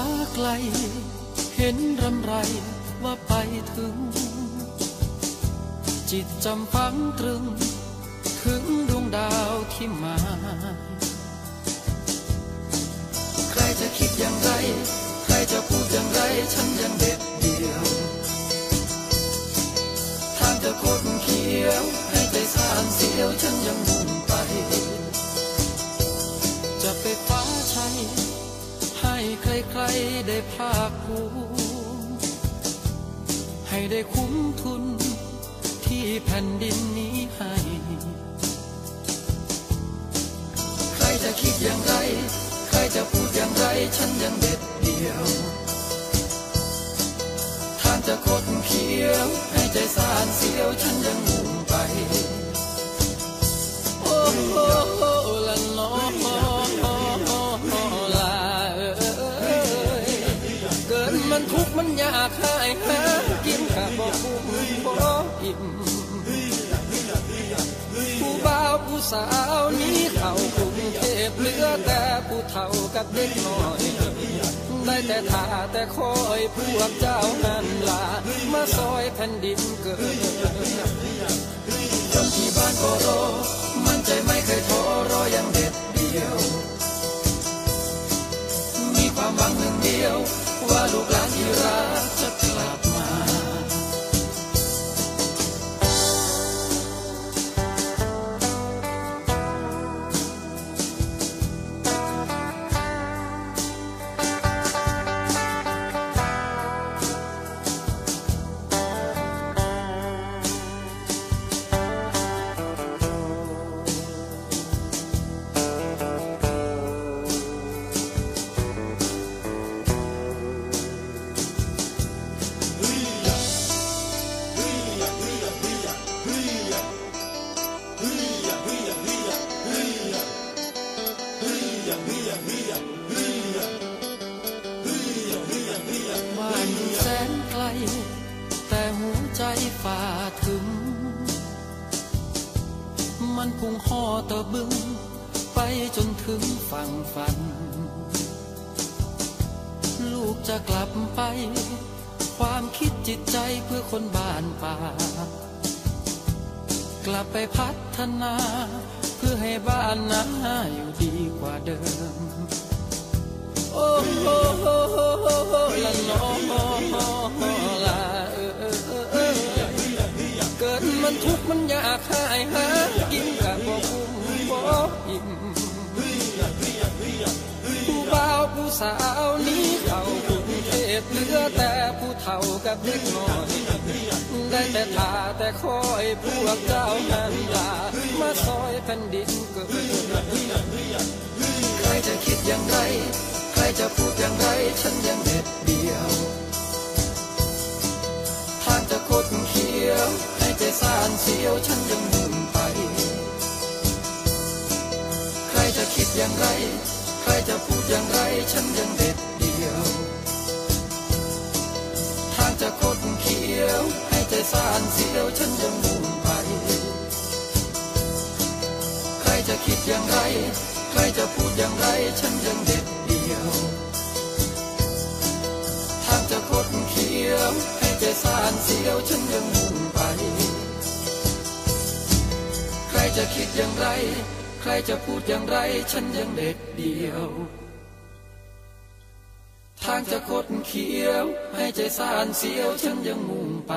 าไกล เห็นรำไรว่าไปถึง จิตจำฝังตรึง ถึงดวงดาวที่มา ใครจะคิดอย่างไร ใครจะพูดอย่างไร ฉันยังเด็ดเดียว ทางจะโคดเขียว ให้ใจสานเสียว ฉันยังมุ่ง รได้ภาคภูมิให้ได้คุ้มทุนที่แผ่นดินนี้ให้ ใครจะคิดอย่างไร ใครจะพูดอย่างไร ฉันยังเด็ดเดียวทางจะคดเขียว ให้ใจสานเสียวฉันยัง สาวนี้เข้ากรุงเทพเหลือแต่ผู้เฒ่ากับเด็กน้อยได้แต่ท่าแต่คอยพวกเจ้าหันลามาซอยแผ่นดินเกิดจนที่บ้านก็รอ ใจฝ่าถึง มันพุ่งห่อตะบึง ไปจนถึงฝั่งฝัน ลูกจะกลับไป ความคิดจิตใจเพื่อคนบ้านป่า กลับไปพัฒนา เพื่อให้บ้านนั้นอยู่ดีกว่าเดิม มันทุกข์มันยากหายหากินกับบ่คุ้มบ่อิ่มผู้บ่าวผู้สาวนี้เข้ากรุงเทพเหลือแต่ผู้เฒ่ากับเด็กน้อยได้แต่ท่าแต่คอยพวกเจ้าหันลามาซอยแผ่นดินเกิดใครจะคิดอย่างไร ใครจะพูดอย่างไร ฉันยังเด็ดเดียว สานเสียวฉันยังมุ่งไป ใครจะคิดอย่างไร ใครจะพูดอย่างไร ฉันยังเด็ดเดียว ทางจะคดเขียว ให้ใจสานเสียวฉันยังมุ่งไป ใครจะคิดอย่างไร ใครจะพูดอย่างไร ฉันยังเด็ดเดียว ทางจะคดเขียว ให้ใจสานเสียวฉันยัง จะคิดอย่างไร ใครจะพูดอย่างไร ฉันยังเด็ดเดียว ทางจะคดเขียว ให้ใจสานเสียว ฉันยังมุ่งไป